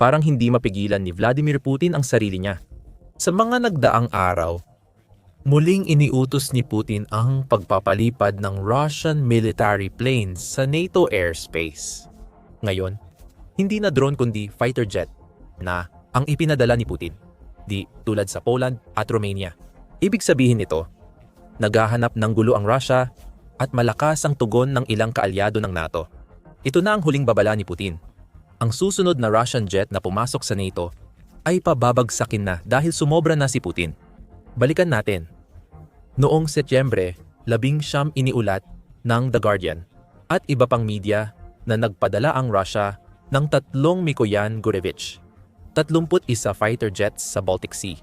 Parang hindi mapigilan ni Vladimir Putin ang sarili niya. Sa mga nagdaang araw, muling iniutos ni Putin ang pagpapalipad ng Russian military planes sa NATO airspace. Ngayon, hindi na drone kundi fighter jet na ang ipinadala ni Putin, di tulad sa Poland at Romania. Ibig sabihin nito, naghahanap ng gulo ang Russia at malakas ang tugon ng ilang kaalyado ng NATO. Ito na ang huling babala ni Putin. Ang susunod na Russian jet na pumasok sa NATO ay pababagsakin na dahil sumobra na si Putin. Balikan natin. Noong Setyembre, labing siyam iniulat ng The Guardian at iba pang media na nagpadala ang Russia ng tatlong Mikoyan Gurevich, 31 fighter jets sa Baltic Sea.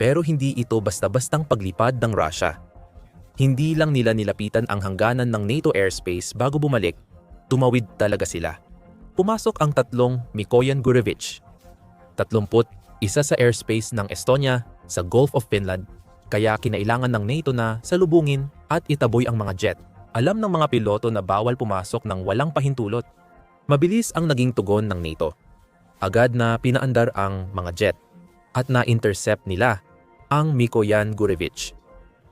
Pero hindi ito basta-bastang paglipad ng Russia. Hindi lang nila nilapitan ang hangganan ng NATO airspace bago bumalik, tumawid talaga sila. Pumasok ang tatlong Mikoyan Gurevich, 30 isa sa airspace ng Estonia sa Gulf of Finland, kaya kinailangan ng NATO na salubungin at itaboy ang mga jet. Alam ng mga piloto na bawal pumasok ng walang pahintulot. Mabilis ang naging tugon ng NATO. Agad na pinaandar ang mga jet at na-intercept nila ang Mikoyan Gurevich.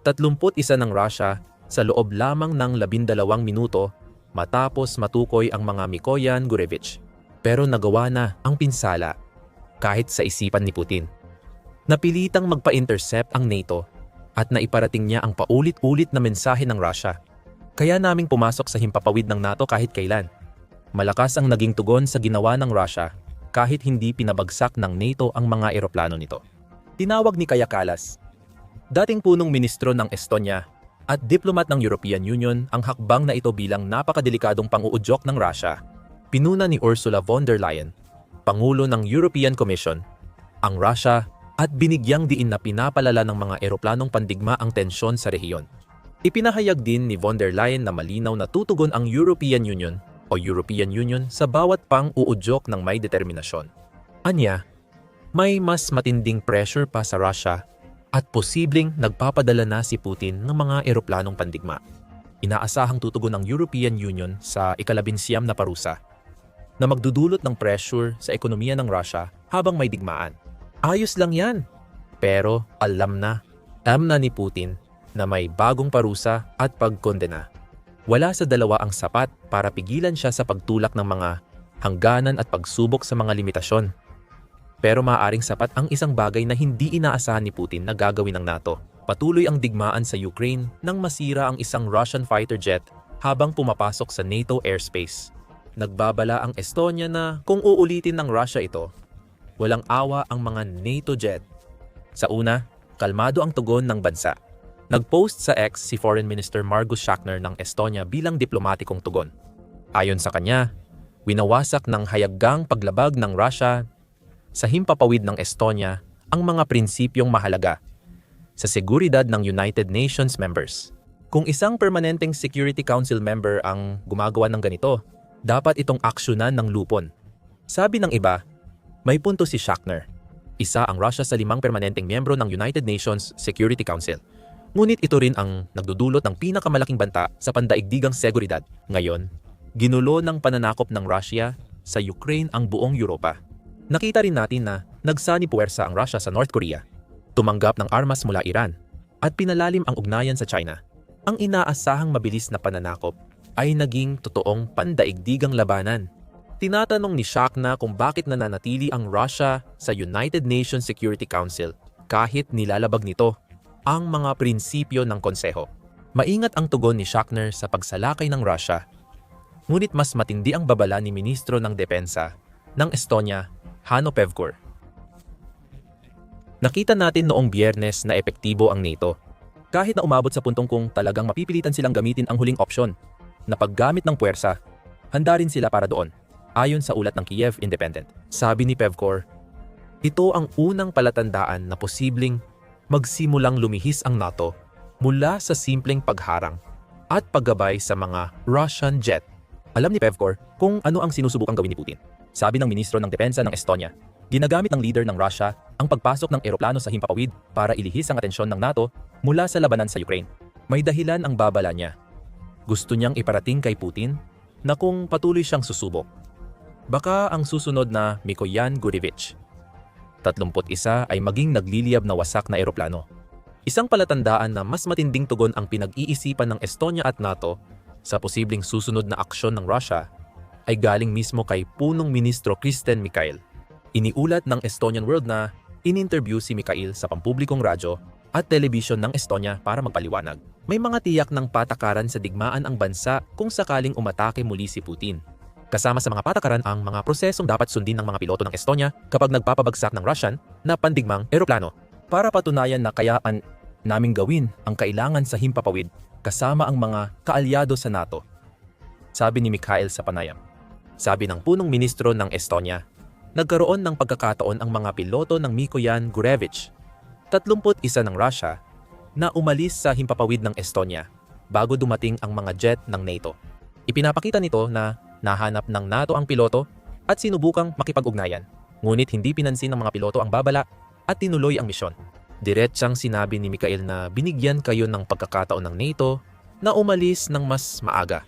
31 ng Russia sa loob lamang ng 12 minuto matapos matukoy ang mga Mikoyan Gurevich. Pero nagawa na ang pinsala kahit sa isipan ni Putin. Napilitang magpa-intercept ang NATO at naiparating niya ang paulit-ulit na mensahe ng Russia. Kaya naming pumasok sa himpapawid ng NATO kahit kailan. Malakas ang naging tugon sa ginawa ng Russia kahit hindi pinabagsak ng NATO ang mga eroplano nito. Tinawag ni Kaya Kalas, dating punong ministro ng Estonia at diplomat ng European Union ang hakbang na ito bilang napakadelikadong panguudyok ng Russia. Pinuna ni Ursula von der Leyen, Pangulo ng European Commission, ang Russia at binigyang diin na pinapalala ng mga eroplanong pandigma ang tensyon sa rehiyon. Ipinahayag din ni von der Leyen na malinaw na tutugon ang European Union o European Union sa bawat pang-uudyok ng may determinasyon. Anya, may mas matinding pressure pa sa Russia at posibleng nagpapadala na si Putin ng mga eroplanong pandigma. Inaasahang tutugon ng European Union sa ikalabinsiyam na parusa na magdudulot ng pressure sa ekonomiya ng Russia habang may digmaan. Ayos lang yan. Pero alam na, alam na ni Putin na may bagong parusa at pagkondena. Wala sa dalawa ang sapat para pigilan siya sa pagtulak ng mga hangganan at pagsubok sa mga limitasyon. Pero maaaring sapat ang isang bagay na hindi inaasahan ni Putin na gagawin ng NATO. Patuloy ang digmaan sa Ukraine nang masira ang isang Russian fighter jet habang pumapasok sa NATO airspace. Nagbabala ang Estonia na kung uulitin ng Russia ito, walang awa ang mga NATO jet. Sa una, kalmado ang tugon ng bansa. Nag-post sa X si Foreign Minister Margus Schachner ng Estonia bilang diplomatikong tugon. Ayon sa kanya, winawasak ng hayaggang paglabag ng Russia sa himpapawid ng Estonia ang mga prinsipyong mahalaga sa seguridad ng United Nations members. Kung isang permanenteng Security Council member ang gumagawa ng ganito, dapat itong aksyonan ng lupon. Sabi ng iba, may punto si Schachner. Isa ang Russia sa limang permanenteng miyembro ng United Nations Security Council. Ngunit ito rin ang nagdudulot ng pinakamalaking banta sa pandaigdigang seguridad. Ngayon, ginulo ng pananakop ng Russia sa Ukraine ang buong Europa. Nakita rin natin na nagsani puwersa ang Russia sa North Korea, tumanggap ng armas mula Iran, at pinalalim ang ugnayan sa China. Ang inaasahang mabilis na pananakop ay naging totoong pandaigdigang labanan. Tinatanong ni Shakna kung bakit nananatili ang Russia sa United Nations Security Council kahit nilalabag nito ang mga prinsipyo ng konseho. Maingat ang tugon ni Shakner sa pagsalakay ng Russia, ngunit mas matindi ang babala ni Ministro ng Depensa ng Estonia, Hanno Pevkur. Nakita natin noong biyernes na epektibo ang NATO. Kahit na umabot sa puntong kung talagang mapipilitan silang gamitin ang huling opsyon na paggamit ng puwersa, handa rin sila para doon, ayon sa ulat ng Kiev Independent. Sabi ni Pevkor, ito ang unang palatandaan na posibleng magsimulang lumihis ang NATO mula sa simpleng pagharang at paggabay sa mga Russian jet. Alam ni Pevkor kung ano ang sinusubukang gawin ni Putin. Sabi ng Ministro ng Depensa ng Estonia, ginagamit ng leader ng Russia ang pagpasok ng eroplano sa himpapawid para ilihis ang atensyon ng NATO mula sa labanan sa Ukraine. May dahilan ang babala niya gusto niyang iparating kay Putin na kung patuloy siyang susubok, Baka ang susunod na Mikoyan Gurevich. 31 ay maging nagliliyab na wasak na eroplano. Isang palatandaan na mas matinding tugon ang pinag-iisipan ng Estonia at NATO sa posibleng susunod na aksyon ng Russia ay galing mismo kay punong ministro Kristen Mikhail. Iniulat ng Estonian World na in-interview si Mikhail sa pampublikong radyo at telebisyon ng Estonia para magpaliwanag. May mga tiyak ng patakaran sa digmaan ang bansa kung sakaling umatake muli si Putin. Kasama sa mga patakaran ang mga prosesong dapat sundin ng mga piloto ng Estonia kapag nagpapabagsak ng Russian na pandigmang eroplano para patunayan na kayaan naming gawin ang kailangan sa himpapawid kasama ang mga kaalyado sa NATO. Sabi ni Mikhail sa panayam. Sabi ng punong ministro ng Estonia, nagkaroon ng pagkakataon ang mga piloto ng Mikoyan Gurevich, 31 ng Russia, na umalis sa himpapawid ng Estonia bago dumating ang mga jet ng NATO. Ipinapakita nito na nahanap ng NATO ang piloto at sinubukang makipag-ugnayan, ngunit hindi pinansin ng mga piloto ang babala at tinuloy ang misyon. Diretsang sinabi ni Mikael na binigyan kayo ng pagkakataon ng NATO na umalis ng mas maaga.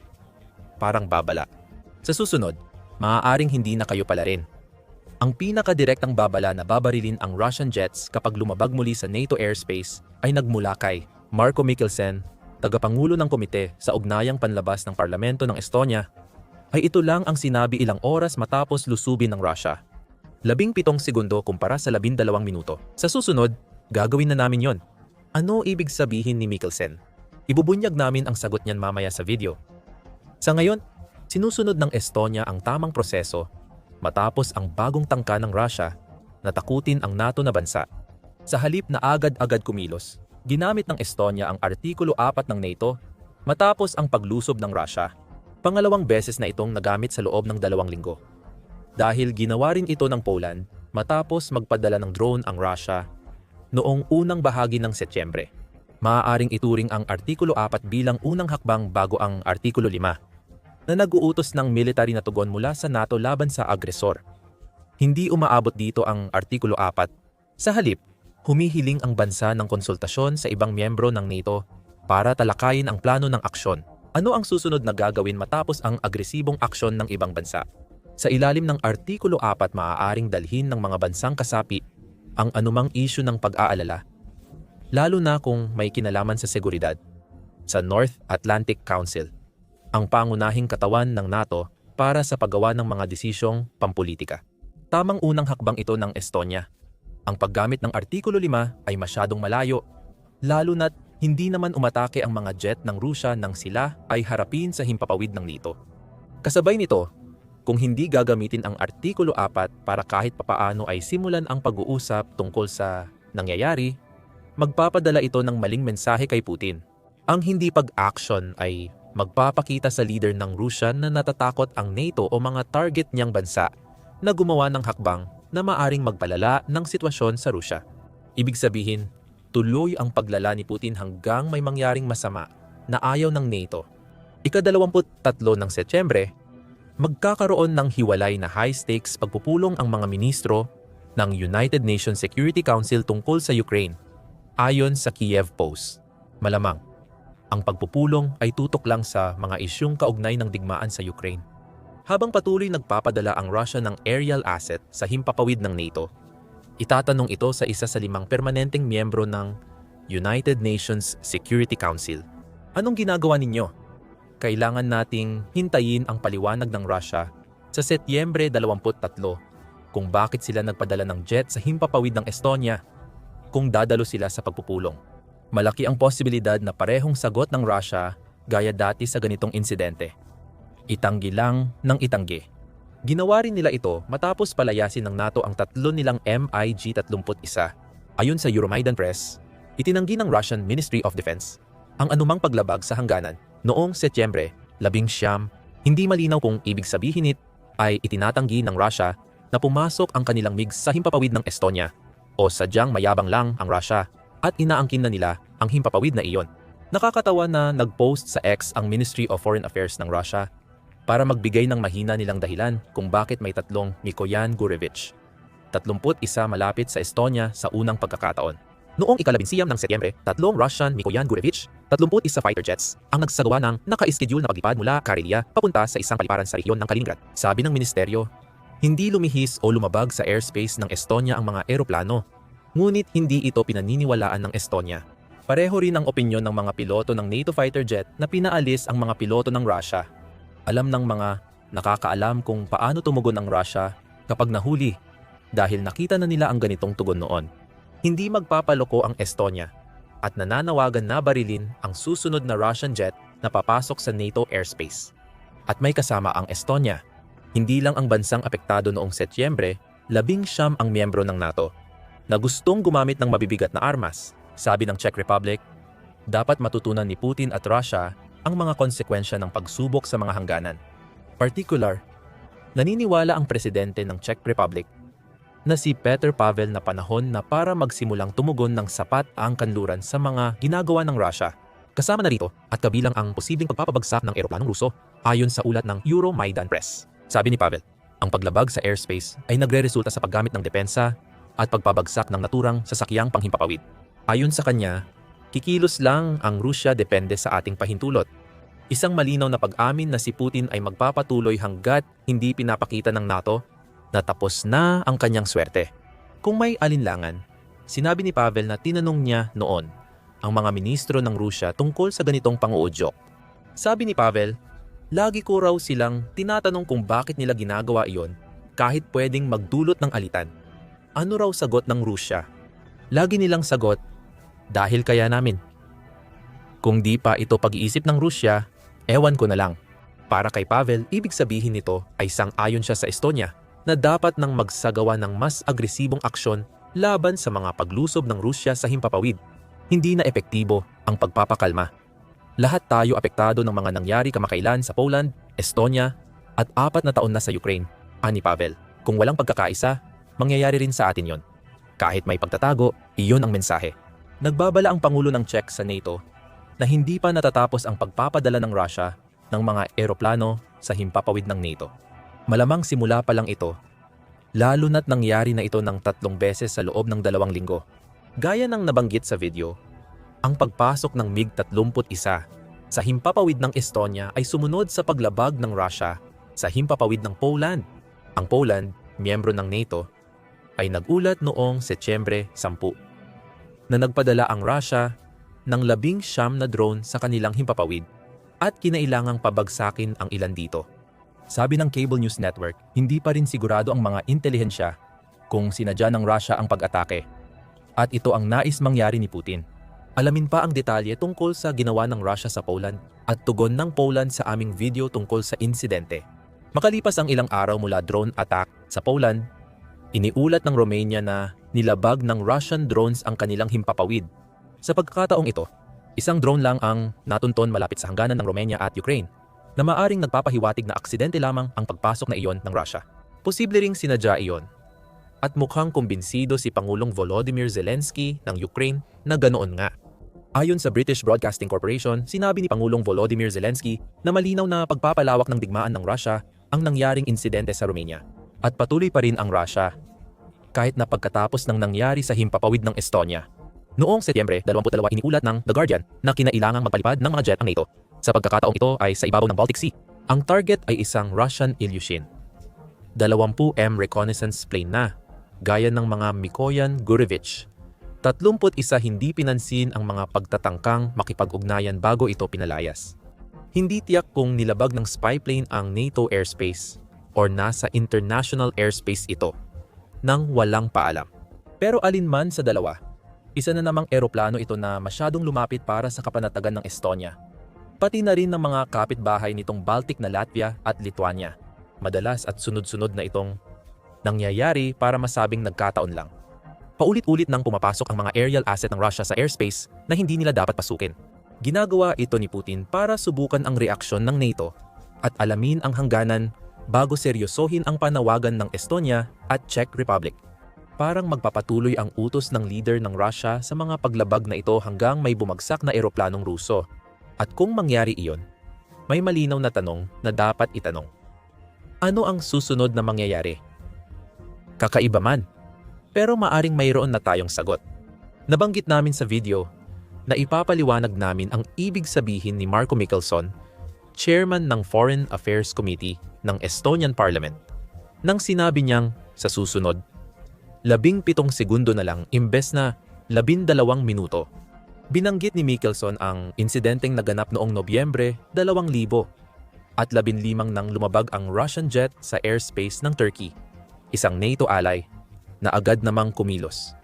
Parang babala. Sa susunod, maaaring hindi na kayo pala rin. Ang pinakadirektang babala na babarilin ang Russian jets kapag lumabag muli sa NATO airspace ay nagmula kay Marco Mikkelsen, tagapangulo ng komite sa ugnayang panlabas ng parlamento ng Estonia, ay ito lang ang sinabi ilang oras matapos lusubin ng Russia. Labing pitong segundo kumpara sa labindalawang minuto. Sa susunod, gagawin na namin yon. Ano ibig sabihin ni Mikkelsen? Ibubunyag namin ang sagot niyan mamaya sa video. Sa ngayon, sinusunod ng Estonia ang tamang proseso matapos ang bagong tangka ng Russia na takutin ang NATO na bansa. Sa halip na agad-agad kumilos, ginamit ng Estonia ang Artikulo 4 ng NATO matapos ang paglusob ng Russia. Pangalawang beses na itong nagamit sa loob ng dalawang linggo. Dahil ginawa rin ito ng Poland matapos magpadala ng drone ang Russia noong unang bahagi ng Setyembre. Maaaring ituring ang Artikulo 4 bilang unang hakbang bago ang Artikulo 5 na nag-uutos ng military na tugon mula sa NATO laban sa agresor. Hindi umaabot dito ang Artikulo 4. Sa halip, humihiling ang bansa ng konsultasyon sa ibang miyembro ng NATO para talakayin ang plano ng aksyon. Ano ang susunod na gagawin matapos ang agresibong aksyon ng ibang bansa? Sa ilalim ng Artikulo 4 maaaring dalhin ng mga bansang kasapi ang anumang isyu ng pag-aalala, lalo na kung may kinalaman sa seguridad. Sa North Atlantic Council, ang pangunahing katawan ng NATO para sa paggawa ng mga desisyong pampolitika. Tamang unang hakbang ito ng Estonia. Ang paggamit ng Artikulo 5 ay masyadong malayo, lalo na't hindi naman umatake ang mga jet ng Rusya nang sila ay harapin sa himpapawid ng NATO. Kasabay nito, kung hindi gagamitin ang Artikulo 4 para kahit papaano ay simulan ang pag-uusap tungkol sa nangyayari, magpapadala ito ng maling mensahe kay Putin. Ang hindi pag-action ay magpapakita sa leader ng Rusya na natatakot ang NATO o mga target niyang bansa na gumawa ng hakbang na maaring magpalala ng sitwasyon sa Rusya. Ibig sabihin, tuloy ang paglala ni Putin hanggang may mangyaring masama na ayaw ng NATO. Ika-23 ng Setyembre, magkakaroon ng hiwalay na high-stakes pagpupulong ang mga ministro ng United Nations Security Council tungkol sa Ukraine, ayon sa Kiev Post. Malamang, ang pagpupulong ay tutok lang sa mga isyung kaugnay ng digmaan sa Ukraine. Habang patuloy nagpapadala ang Russia ng aerial asset sa himpapawid ng NATO, itatanong ito sa isa sa limang permanenteng miyembro ng United Nations Security Council. Anong ginagawa ninyo? Kailangan nating hintayin ang paliwanag ng Russia sa Setyembre 23 kung bakit sila nagpadala ng jet sa himpapawid ng Estonia kung dadalo sila sa pagpupulong. Malaki ang posibilidad na parehong sagot ng Russia gaya dati sa ganitong insidente. Itanggi lang ng itanggi. Ginawa rin nila ito matapos palayasin ng NATO ang tatlo nilang MiG-31. Ayon sa Euromaidan Press, itinanggi ng Russian Ministry of Defense ang anumang paglabag sa hangganan noong Setyembre 11. Hindi malinaw kung ibig sabihin nit ay itinatanggi ng Russia na pumasok ang kanilang MiG sa himpapawid ng Estonia o sadyang mayabang lang ang Russia at inaangkin na nila ang himpapawid na iyon. Nakakatawa na nag-post sa X ang Ministry of Foreign Affairs ng Russia para magbigay ng mahina nilang dahilan kung bakit may tatlong Mikoyan Gurevich. 31 malapit sa Estonia sa unang pagkakataon. Noong ikalabinsiyam ng Setyembre, tatlong Russian Mikoyan Gurevich, 31 fighter jets, ang nagsagawa ng naka-schedule na paglipad mula Karelia papunta sa isang paliparan sa rehiyon ng Kaliningrad. Sabi ng ministeryo, Hindi lumihis o lumabag sa airspace ng Estonia ang mga eroplano, ngunit hindi ito pinaniniwalaan ng Estonia. Pareho rin ang opinyon ng mga piloto ng NATO fighter jet na pinaalis ang mga piloto ng Russia. Alam ng mga nakakaalam kung paano tumugon ang Russia kapag nahuli dahil nakita na nila ang ganitong tugon noon. Hindi magpapaloko ang Estonia at nananawagan na barilin ang susunod na Russian jet na papasok sa NATO airspace. At may kasama ang Estonia. Hindi lang ang bansang apektado noong Setyembre, labing siyam ang miyembro ng NATO na gustong gumamit ng mabibigat na armas. Sabi ng Czech Republic, dapat matutunan ni Putin at Russia ang mga konsekwensya ng pagsubok sa mga hangganan. Particular, naniniwala ang presidente ng Czech Republic na si Peter Pavel na panahon na para magsimulang tumugon ng sapat ang kanluran sa mga ginagawa ng Russia. Kasama na rito at kabilang ang posibleng pagpapabagsak ng eroplanong Ruso ayon sa ulat ng Euromaidan Press. Sabi ni Pavel, ang paglabag sa airspace ay nagre-resulta sa paggamit ng depensa at pagpabagsak ng naturang sasakyang panghimpapawid. Ayon sa kanya, kikilos lang ang Rusya depende sa ating pahintulot. Isang malinaw na pag-amin na si Putin ay magpapatuloy hanggat hindi pinapakita ng NATO na tapos na ang kanyang swerte. Kung may alinlangan, sinabi ni Pavel na tinanong niya noon ang mga ministro ng Rusya tungkol sa ganitong panguudyok. Sabi ni Pavel, Lagi ko raw silang tinatanong kung bakit nila ginagawa iyon kahit pwedeng magdulot ng alitan. Ano raw sagot ng Rusya? Lagi nilang sagot, dahil kaya namin. Kung di pa ito pag-iisip ng Rusya, ewan ko na lang. Para kay Pavel, ibig sabihin nito ay sang-ayon siya sa Estonia na dapat nang magsagawa ng mas agresibong aksyon laban sa mga paglusob ng Rusya sa himpapawid. Hindi na epektibo ang pagpapakalma. Lahat tayo apektado ng mga nangyari kamakailan sa Poland, Estonia, at apat na taon na sa Ukraine, ani Pavel. Kung walang pagkakaisa, mangyayari rin sa atin yon. Kahit may pagtatago, iyon ang mensahe. Nagbabala ang Pangulo ng Czech sa NATO na hindi pa natatapos ang pagpapadala ng Russia ng mga eroplano sa himpapawid ng NATO. Malamang simula pa lang ito, lalo na't nangyari na ito ng tatlong beses sa loob ng dalawang linggo. Gaya ng nabanggit sa video, ang pagpasok ng MiG-31 sa himpapawid ng Estonia ay sumunod sa paglabag ng Russia sa himpapawid ng Poland. Ang Poland, miyembro ng NATO, ay nagulat noong Setyembre 10 na nagpadala ang Russia ng labing siyam na drone sa kanilang himpapawid at kinailangang pabagsakin ang ilan dito. Sabi ng Cable News Network, hindi pa rin sigurado ang mga intelihensya kung sinadya ng Russia ang pag-atake. At ito ang nais mangyari ni Putin. Alamin pa ang detalye tungkol sa ginawa ng Russia sa Poland at tugon ng Poland sa aming video tungkol sa insidente. Makalipas ang ilang araw mula drone attack sa Poland, iniulat ng Romania na nilabag ng Russian drones ang kanilang himpapawid. Sa pagkakataong ito, isang drone lang ang natunton malapit sa hangganan ng Romania at Ukraine na maaring nagpapahiwatig na aksidente lamang ang pagpasok na iyon ng Russia. Posible ring sinadya iyon at mukhang kumbinsido si Pangulong Volodymyr Zelensky ng Ukraine na ganoon nga. Ayon sa British Broadcasting Corporation, sinabi ni Pangulong Volodymyr Zelensky na malinaw na pagpapalawak ng digmaan ng Russia ang nangyaring insidente sa Romania. At patuloy pa rin ang Russia kahit na pagkatapos ng nangyari sa himpapawid ng Estonia. Noong Setyembre 22 iniulat ng The Guardian na kinailangang magpalipad ng mga jet ang NATO. Sa pagkakataong ito ay sa ibabaw ng Baltic Sea. Ang target ay isang Russian Ilyushin. 20M reconnaissance plane na gaya ng mga Mikoyan Gurevich. 31 hindi pinansin ang mga pagtatangkang makipag-ugnayan bago ito pinalayas. Hindi tiyak kung nilabag ng spy plane ang NATO airspace or nasa international airspace ito nang walang paalam. Pero alinman sa dalawa, isa na namang eroplano ito na masyadong lumapit para sa kapanatagan ng Estonia. Pati na rin ng mga kapitbahay nitong Baltic na Latvia at Lithuania. Madalas at sunod-sunod na itong nangyayari para masabing nagkataon lang. Paulit-ulit nang pumapasok ang mga aerial asset ng Russia sa airspace na hindi nila dapat pasukin. Ginagawa ito ni Putin para subukan ang reaksyon ng NATO at alamin ang hangganan bago seryosohin ang panawagan ng Estonia at Czech Republic. Parang magpapatuloy ang utos ng leader ng Russia sa mga paglabag na ito hanggang may bumagsak na eroplanong Ruso. At kung mangyari iyon, may malinaw na tanong na dapat itanong. Ano ang susunod na mangyayari? kakaiba man. Pero maaring mayroon na tayong sagot. Nabanggit namin sa video na ipapaliwanag namin ang ibig sabihin ni Marco Mickelson, chairman ng Foreign Affairs Committee ng Estonian Parliament, nang sinabi niyang sa susunod, labing pitong segundo na lang imbes na labindalawang minuto. Binanggit ni Mickelson ang insidenteng naganap noong Nobyembre 2000 at labinlimang nang lumabag ang Russian jet sa airspace ng Turkey, isang NATO ally na agad namang kumilos.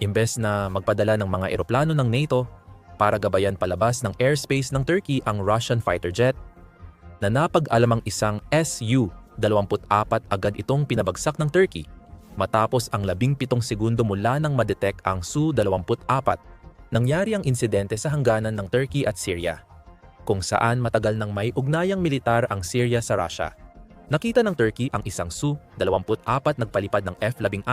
Imbes na magpadala ng mga eroplano ng NATO para gabayan palabas ng airspace ng Turkey ang Russian fighter jet, na napag-alamang isang Su-24 agad itong pinabagsak ng Turkey matapos ang 17 segundo mula nang madetect ang Su-24. Nangyari ang insidente sa hangganan ng Turkey at Syria, kung saan matagal nang may ugnayang militar ang Syria sa Russia. Nakita ng Turkey ang isang Su-24 nagpalipad ng F-16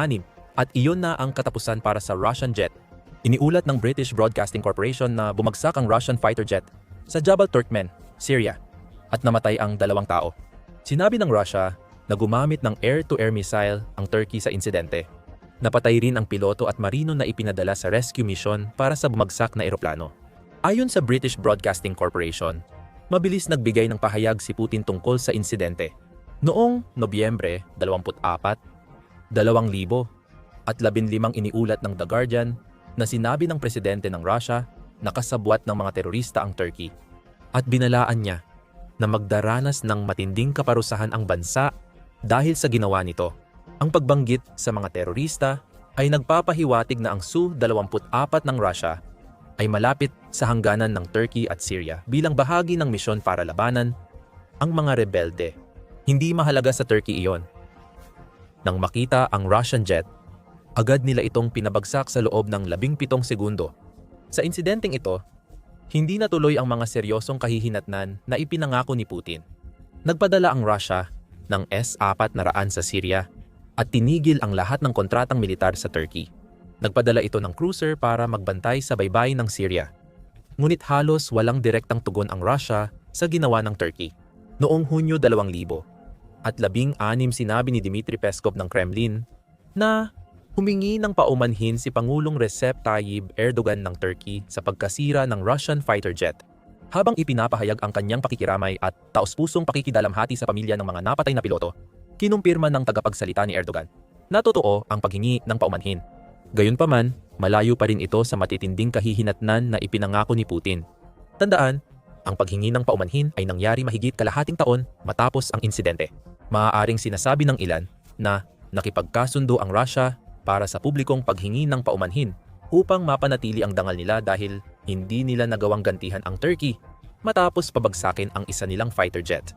at iyon na ang katapusan para sa Russian jet. Iniulat ng British Broadcasting Corporation na bumagsak ang Russian fighter jet sa Jabal Turkmen, Syria, at namatay ang dalawang tao. Sinabi ng Russia na gumamit ng air-to-air missile ang Turkey sa insidente. Napatay rin ang piloto at marino na ipinadala sa rescue mission para sa bumagsak na eroplano. Ayon sa British Broadcasting Corporation, mabilis nagbigay ng pahayag si Putin tungkol sa insidente. Noong Nobyembre 24, 2000 at 15 iniulat ng The Guardian na sinabi ng presidente ng Russia na kasabwat ng mga terorista ang Turkey at binalaan niya na magdaranas ng matinding kaparusahan ang bansa dahil sa ginawa nito. Ang pagbanggit sa mga terorista ay nagpapahiwatig na ang Su-24 ng Russia ay malapit sa hangganan ng Turkey at Syria bilang bahagi ng misyon para labanan ang mga rebelde. Hindi mahalaga sa Turkey iyon. Nang makita ang Russian jet, agad nila itong pinabagsak sa loob ng 17 segundo. Sa insidenteng ito, hindi natuloy ang mga seryosong kahihinatnan na ipinangako ni Putin. Nagpadala ang Russia ng S-400 sa Syria at tinigil ang lahat ng kontratang militar sa Turkey. Nagpadala ito ng cruiser para magbantay sa baybayin ng Syria. Ngunit halos walang direktang tugon ang Russia sa ginawa ng Turkey. Noong Hunyo 2000 at labing anim sinabi ni Dmitry Peskov ng Kremlin na humingi ng paumanhin si Pangulong Recep Tayyip Erdogan ng Turkey sa pagkasira ng Russian fighter jet. Habang ipinapahayag ang kanyang pakikiramay at taos-pusong pakikidalamhati sa pamilya ng mga napatay na piloto, kinumpirma ng tagapagsalita ni Erdogan na totoo ang paghingi ng paumanhin. Gayunpaman, malayo pa rin ito sa matitinding kahihinatnan na ipinangako ni Putin. Tandaan, ang paghingi ng paumanhin ay nangyari mahigit kalahating taon matapos ang insidente. Maaaring sinasabi ng ilan na nakipagkasundo ang Russia para sa publikong paghingi ng paumanhin upang mapanatili ang dangal nila dahil hindi nila nagawang gantihan ang Turkey matapos pabagsakin ang isa nilang fighter jet.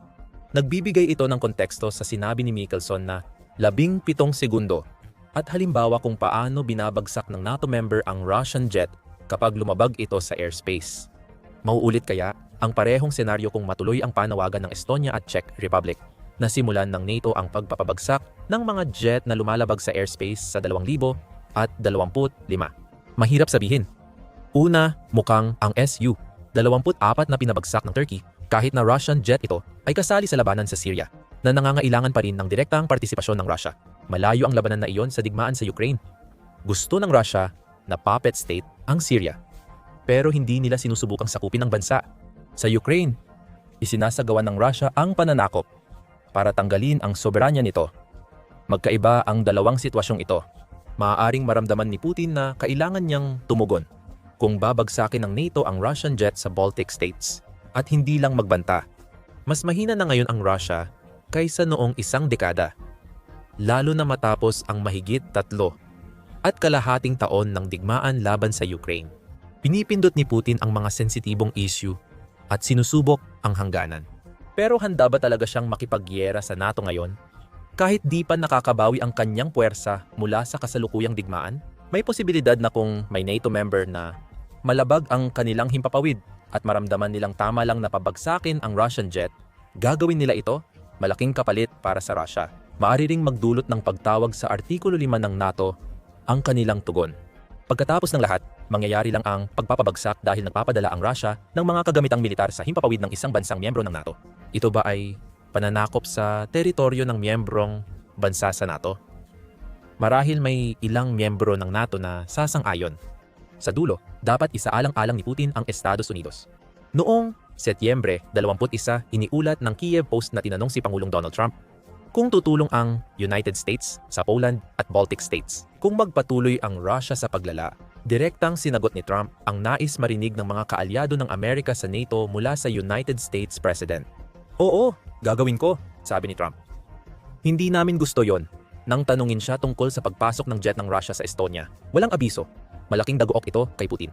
Nagbibigay ito ng konteksto sa sinabi ni Mickelson na labing pitong segundo at halimbawa kung paano binabagsak ng NATO member ang Russian jet kapag lumabag ito sa airspace. Mauulit kaya ang parehong senaryo kung matuloy ang panawagan ng Estonia at Czech Republic na simulan ng NATO ang pagpapabagsak ng mga jet na lumalabag sa airspace sa 2000 at 25. Mahirap sabihin. Una, mukhang ang Su-24 na pinabagsak ng Turkey kahit na Russian jet ito ay kasali sa labanan sa Syria na nangangailangan pa rin ng direktang partisipasyon ng Russia. Malayo ang labanan na iyon sa digmaan sa Ukraine. Gusto ng Russia na puppet state ang Syria. Pero hindi nila sinusubukang sakupin ang bansa. Sa Ukraine, isinasagawa ng Russia ang pananakop para tanggalin ang soberanya nito. Magkaiba ang dalawang sitwasyong ito. Maaaring maramdaman ni Putin na kailangan niyang tumugon kung babagsakin ng NATO ang Russian jet sa Baltic states at hindi lang magbanta. Mas mahina na ngayon ang Russia kaysa noong isang dekada, lalo na matapos ang mahigit tatlo at kalahating taon ng digmaan laban sa Ukraine. Pinipindot ni Putin ang mga sensitibong issue at sinusubok ang hangganan. Pero handa ba talaga siyang makipagyera sa NATO ngayon? Kahit di pa nakakabawi ang kanyang puwersa mula sa kasalukuyang digmaan, may posibilidad na kung may NATO member na malabag ang kanilang himpapawid at maramdaman nilang tama lang na pabagsakin ang Russian jet, gagawin nila ito malaking kapalit para sa Russia. Maari ring magdulot ng pagtawag sa Artikulo 5 ng NATO ang kanilang tugon. Pagkatapos ng lahat, mangyayari lang ang pagpapabagsak dahil nagpapadala ang Russia ng mga kagamitang militar sa himpapawid ng isang bansang miyembro ng NATO. Ito ba ay pananakop sa teritoryo ng miyembrong bansa sa NATO? Marahil may ilang miyembro ng NATO na sasang-ayon. Sa dulo, dapat isaalang-alang ni Putin ang Estados Unidos. Noong Setyembre 21, iniulat ng Kiev Post na tinanong si Pangulong Donald Trump kung tutulong ang United States sa Poland at Baltic States. Kung magpatuloy ang Russia sa paglala, direktang sinagot ni Trump ang nais marinig ng mga kaalyado ng Amerika sa NATO mula sa United States President. Oo, gagawin ko, sabi ni Trump. Hindi namin gusto yon. Nang tanungin siya tungkol sa pagpasok ng jet ng Russia sa Estonia, walang abiso. Malaking dagook ito kay Putin.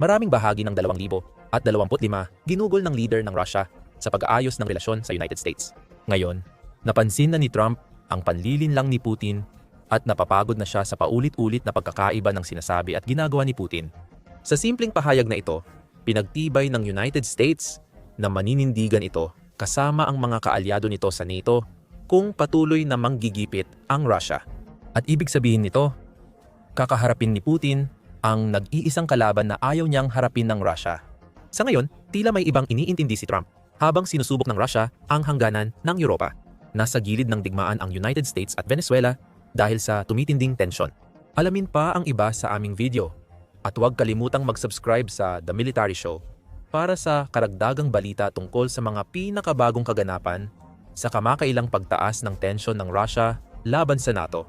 Maraming bahagi ng 2,000 at 25 ginugol ng leader ng Russia sa pag-aayos ng relasyon sa United States. Ngayon, napansin na ni Trump ang panlilin lang ni Putin at napapagod na siya sa paulit-ulit na pagkakaiba ng sinasabi at ginagawa ni Putin. Sa simpleng pahayag na ito, pinagtibay ng United States na maninindigan ito kasama ang mga kaalyado nito sa NATO kung patuloy na manggigipit ang Russia. At ibig sabihin nito, kakaharapin ni Putin ang nag-iisang kalaban na ayaw niyang harapin ng Russia. Sa ngayon, tila may ibang iniintindi si Trump habang sinusubok ng Russia ang hangganan ng Europa. Nasa gilid ng digmaan ang United States at Venezuela dahil sa tumitinding tensyon. Alamin pa ang iba sa aming video at huwag kalimutang mag-subscribe sa The Military Show para sa karagdagang balita tungkol sa mga pinakabagong kaganapan sa kamakailang pagtaas ng tensyon ng Russia laban sa NATO.